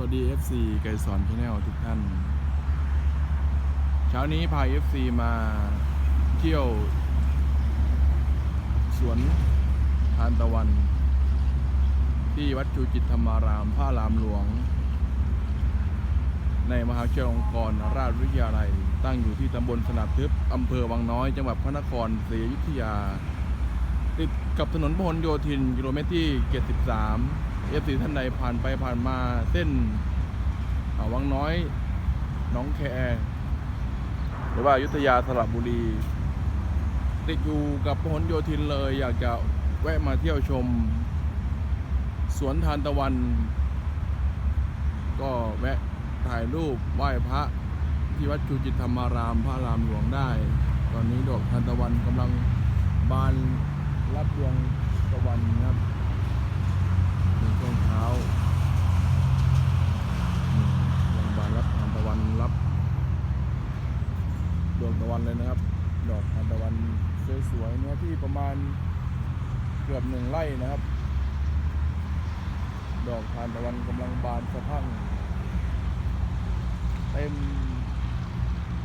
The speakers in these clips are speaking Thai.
วัสดี FC ไกรสอนชาแนลทุกท่าน เช้านี้พา FC มาเที่ยว สวนทานตะวัน ที่วัดจูจิตธรรมารามพระรามหลวง ในมหาวิทยาลัยองค์กรราชวิทยาลัย ตั้งอยู่ที่ตำบลสนับทึบอำเภอวังน้อย จังหวัดพระนครศรีอยุธยา ติดกับถนนพหลโยธินกิโลเมตรที่ 73 เอฟซีท่านใดผ่านไปผ่านมาเส้นวังน้อยหน้องแคหรือว่าอยุธยาสระบุรี ติดอยู่กับพหลโยธินเลย อยากจะแวะมาเที่ยวชม สวนทานตะวัน ก็แวะถ่ายรูปไหว้พระที่วัดจูจิตธรรมาราม พระรามหลวงได้ ตอนนี้ดอกทานตะวันกำลังบานรับดวงตะวันนะครับ ในช่วงเช้าอืมกำลังบานรับทานตะวันรับดวงตะวันเลยนะครับ ดอกทานตะวันสวยๆเนื้อที่ประมาณเกือบหนึ่งไร่นะครับ ดอกทานตะวันกำลังบานสะพั่งเต็ม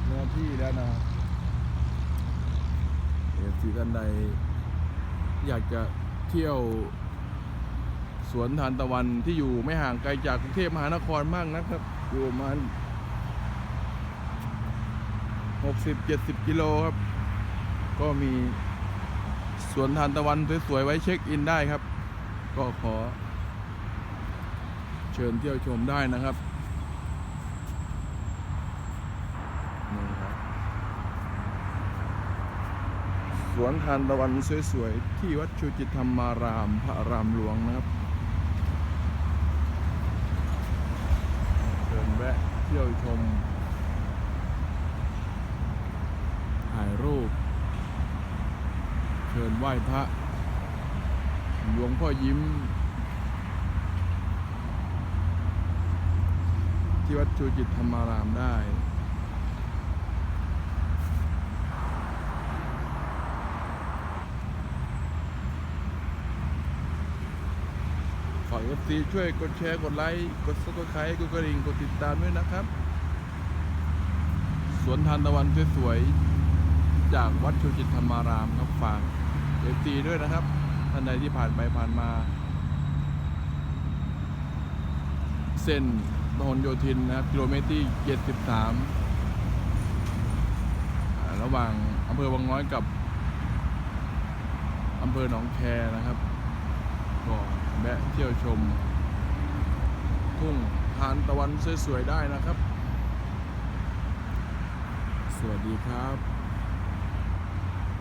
เนื้อที่แล้วนะเอฟซีท่านใดอยากจะเที่ยว สวนทานตะวันที่อยู่ไม่ห่างไกลจากกรุงเทพมหานครมากนะครับ อยู่ประมาณหกสิบเจ็ดสิบกิโลครับ ก็มีสวนทานตะวันสวยๆไว้เช็คอินได้ครับ ก็ขอ เชิญเที่ยวชมได้นะครับนี่ครับสวนทานตะวันสวยๆที่วัดชูจิตธรรมารามพระรามหลวงนะครับเชิญแวะเที่ยวชม ถ่ายรูป เชิญไหว้พระหลวงพ่อยิ้ม ที่วัดชูจิตธรรมารามได้ ฝาก เอฟซีช่วยกดแชร์กดไลค์กดซับสไครต์กดกระดิ่งกดติดตามด้วยนะครับ สวนทานตะวันสวยๆจากวัดชูจิตธรรมารามครับฝากเอฟซีด้วยนะครับท่านใดที่ผ่านไปผ่านมา เส้นพหลโยธินนะครับกิโลเมตรที่ 73อ่าระหว่างอำเภอวังน้อยกับอำเภอหนองแคนะครับะเที่ยวชม ทุ่งทานตะวันสวยๆได้นะครับ สวัสดีครับ